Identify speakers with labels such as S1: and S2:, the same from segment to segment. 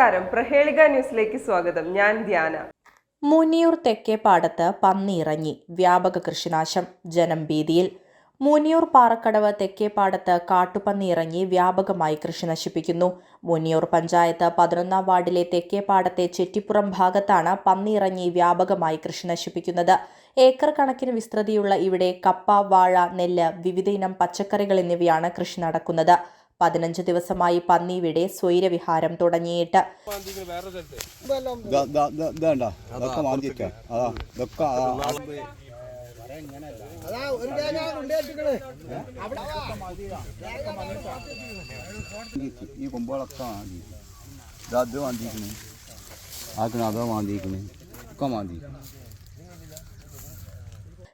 S1: നമസ്കാരം. പ്രഹേളിക ന്യൂസിലേക്ക് സ്വാഗതം. ഞാൻ ധ്യാന.
S2: മുനിയൂർ തെക്കേപ്പാടത്ത് പന്നിയിറങ്ങി. വ്യാപക കൃഷിനാശം. ജനം ഭീതിയിൽ. മുനിയൂർ പാറക്കടവ് തെക്കേപ്പാടത്ത് കാട്ടുപന്നി ഇറങ്ങി വ്യാപകമായി കൃഷി നശിപ്പിക്കുന്നു. മുനിയൂർ പഞ്ചായത്ത് പതിനൊന്നാം വാർഡിലെ തെക്കേപ്പാടത്തെ ചെറ്റിപ്പുറം ഭാഗത്താണ് പന്നി ഇറങ്ങി വ്യാപകമായി കൃഷി നശിപ്പിക്കുന്നത്. ഏക്കർ കണക്കിന് വിസ്തൃതിയുള്ള ഇവിടെ കപ്പ വാഴ നെല്ല് വിവിധയിനം പച്ചക്കറികൾ എന്നിവയാണ് കൃഷി നടക്കുന്നത്. പതിനഞ്ച് ദിവസമായി പന്നി ഇവിടെ സ്വൈരവിഹാരം തുടങ്ങിയിട്ട്
S3: അതാ. ഈ ആക്കണ അതോ ഒക്കെ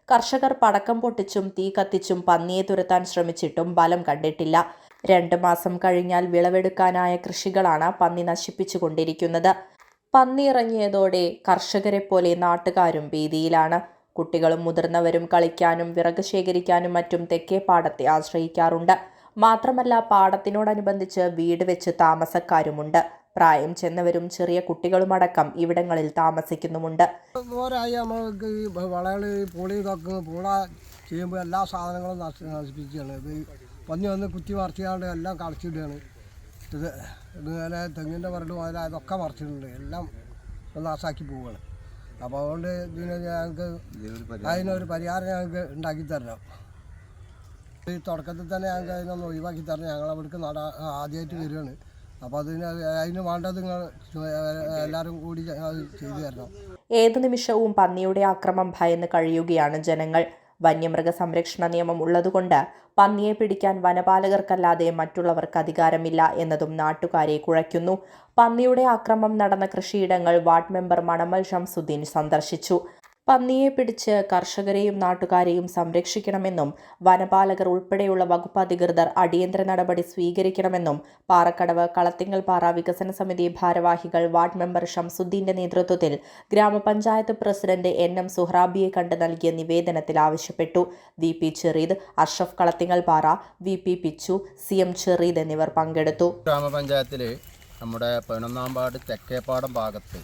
S2: കർഷകർ പടക്കം പൊട്ടിച്ചും തീ കത്തിച്ചും പന്നിയെ തുരത്താൻ ശ്രമിച്ചിട്ടും ബലം കണ്ടിട്ടില്ല രണ്ട് മാസം കഴിഞ്ഞാൽ വിളവെടുക്കാനായ കൃഷികളാണ് പന്നി നശിപ്പിച്ചുകൊണ്ടിരിക്കുന്നത്. പന്നി ഇറങ്ങിയതോടെ കർഷകരെ പോലെ നാട്ടുകാരും ഭീതിയിലാണ്. കുട്ടികളും മുതിർന്നവരും കളിക്കാനും വിറക് ശേഖരിക്കാനും മറ്റും തെക്കേ പാടത്തെ ആശ്രയിക്കാറുണ്ട്. മാത്രമല്ല പാടത്തിനോടനുബന്ധിച്ച് വീട് വെച്ച് താമസക്കാരുമുണ്ട്. പ്രായം ചെന്നവരും ചെറിയ കുട്ടികളുമടക്കം ഇവിടങ്ങളിൽ താമസിക്കുന്നുമുണ്ട്.
S4: നമ്മൾക്ക് വളകൾ പൂളി ഇതൊക്കെ പൂള ചെയ്യുമ്പോൾ എല്ലാ സാധനങ്ങളും നശി നശിപ്പിക്കുകയാണ്. പന്നി വന്ന് കുത്തി മറിച്ചുകൊണ്ട് എല്ലാം കളിച്ചിടുകയാണ്. ഇത് ഇതുപോലെ തെങ്ങിന്റെ മരട് മുതല ഇതൊക്കെ മറിച്ചിട്ടുണ്ട്. എല്ലാം നാശാക്കി പോവുകയാണ്. അപ്പോൾ അതുകൊണ്ട് ഇതിന് ഞങ്ങൾക്ക് അതിനൊരു പരിഹാരം ഞങ്ങൾക്ക് ഉണ്ടാക്കി തരണം. ഈ തുടക്കത്തിൽ തന്നെ ഞങ്ങൾക്ക് അതിനൊന്ന് ഒഴിവാക്കി തരണം. ഞങ്ങൾ അവിടേക്ക് നട ആദ്യമായിട്ട് വരികയാണ്. അപ്പോൾ അതിന് അതിന് വേണ്ടത് നിങ്ങൾ എല്ലാവരും കൂടി ചെയ്തു തരണം.
S2: ഏതു നിമിഷവും പന്നിയുടെ ആക്രമം ഭയന്ന് കഴിയുകയാണ് ജനങ്ങൾ. വന്യമൃഗ സംരക്ഷണ നിയമം ഉള്ളതുകൊണ്ട് പന്നിയെ പിടിക്കാൻ വനപാലകർക്കല്ലാതെ മറ്റുള്ളവർക്ക് അധികാരമില്ല എന്നതും നാട്ടുകാരെ കുഴയ്ക്കുന്നു. പന്നിയുടെ ആക്രമം നടന്ന കൃഷിയിടങ്ങൾ വാർഡ് മെമ്പർ മണമൽ ഷംസുദ്ദീൻ സന്ദർശിച്ചു. പന്നിയെ പിടിച്ച് കർഷകരെയും നാട്ടുകാരെയും സംരക്ഷിക്കണമെന്നും വനപാലകർ ഉൾപ്പെടെയുള്ള വകുപ്പ് അധികൃതർ അടിയന്തര നടപടി സ്വീകരിക്കണമെന്നും പാറക്കടവ് കളത്തിങ്ങൽ പാറ വികസന സമിതി ഭാരവാഹികൾ വാർഡ് മെമ്പർ ഷംസുദ്ദീന്റെ നേതൃത്വത്തിൽ ഗ്രാമപഞ്ചായത്ത് പ്രസിഡന്റ് എൻ എം സുഹ്റാബിയെ കണ്ട് നൽകിയ നിവേദനത്തിൽ ആവശ്യപ്പെട്ടു. V P Cherid Ashraf Kalathingal Para V P Pichu C M Cherid എന്നിവർ പങ്കെടുത്തു.
S5: ഗ്രാമപഞ്ചായത്തിലെ നമ്മുടെ പതിനൊന്നാം പാട് തെക്കേപ്പാടം ഭാഗത്ത്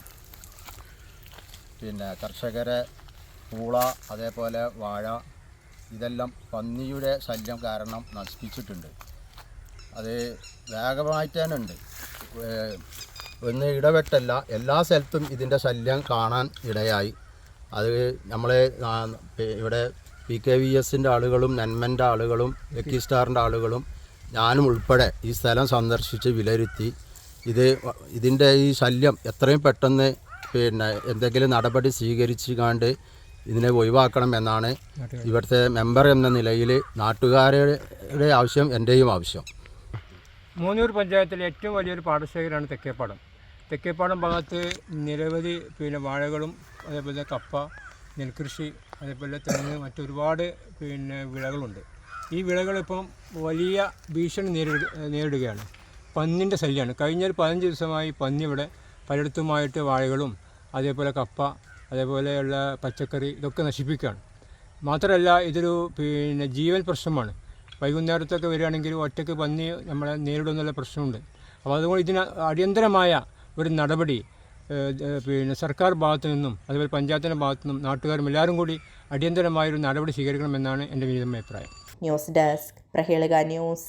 S5: പിന്നെ കർഷകരെ പൂള അതേപോലെ വാഴ ഇതെല്ലാം പന്നിയുടെ ശല്യം കാരണം നശിപ്പിച്ചിട്ടുണ്ട്. അത് വേഗമായിട്ട് ഒന്ന് ഇടപെട്ടല്ല എല്ലാ സ്ഥലത്തും ഇതിന്റെ ശല്യം കാണാൻ ഇടയായി. അത് നമ്മൾ ഇവിടെ പി കെ വി എസിന്റെ ആളുകളും നന്മന്റെ ആളുകളും ലക്കി സ്റ്റാറിന്റെ ആളുകളും ഞാനും ഉൾപ്പെടെ ഈ സ്ഥലം സന്ദർശിച്ച് വിലയിരുത്തി. ഇത് ഇതിന്റെ ഈ ശല്യം എത്രയും പെട്ടെന്ന് പിന്നെ എന്തെങ്കിലും നടപടി സ്വീകരിച്ചു കണ്ട് ഇതിനെ ഒഴിവാക്കണം എന്നാണ് ഇവിടുത്തെ മെമ്പർ എന്ന നിലയിൽ നാട്ടുകാരുടെ ആവശ്യം എന്റെയും ആവശ്യം.
S6: മൂന്നൂർ പഞ്ചായത്തിലെ ഏറ്റവും വലിയൊരു പാടശേഖരമാണ് തെക്കേപ്പാടം. തെക്കേപ്പാടം ഭാഗത്ത് നിരവധി പിന്നെ വാഴകളും അതേപോലെ കപ്പ നെൽകൃഷി അതേപോലെ തെങ്ങ് മറ്റൊരുപാട് പിന്നെ വിളകളുണ്ട്. ഈ വിളകളിപ്പം വലിയ ഭീഷണി നേരിട നേരിടുകയാണ്. പന്നിന്റെ ശല്യമാണ് കഴിഞ്ഞ ഒരു പതിനഞ്ച് ദിവസമായി പന്നി ഇവിടെ പലയിടത്തുമായിട്ട് വാഴകളും അതേപോലെ കപ്പ അതേപോലെയുള്ള പച്ചക്കറി ഇതൊക്കെ നശിപ്പിക്കുകയാണ്. മാത്രമല്ല ഇതൊരു പിന്നെ ജീവൻ പ്രശ്നമാണ്. വൈകുന്നേരത്തൊക്കെ വരികയാണെങ്കിൽ ഒറ്റയ്ക്ക് പന്നി നമ്മളെ നേരിടുന്നുള്ള പ്രശ്നമുണ്ട്. അപ്പോൾ അതുകൊണ്ട് ഇതിന് അടിയന്തരമായ ഒരു നടപടി പിന്നെ സർക്കാർ ഭാഗത്തു നിന്നും അതുപോലെ പഞ്ചായത്തിന്റെ ഭാഗത്തു നിന്നും നാട്ടുകാരും എല്ലാവരും കൂടി അടിയന്തരമായൊരു നടപടി സ്വീകരിക്കണമെന്നാണ് എന്റെ വിനീതമായ അഭിപ്രായം.
S2: News desk Prahelika news.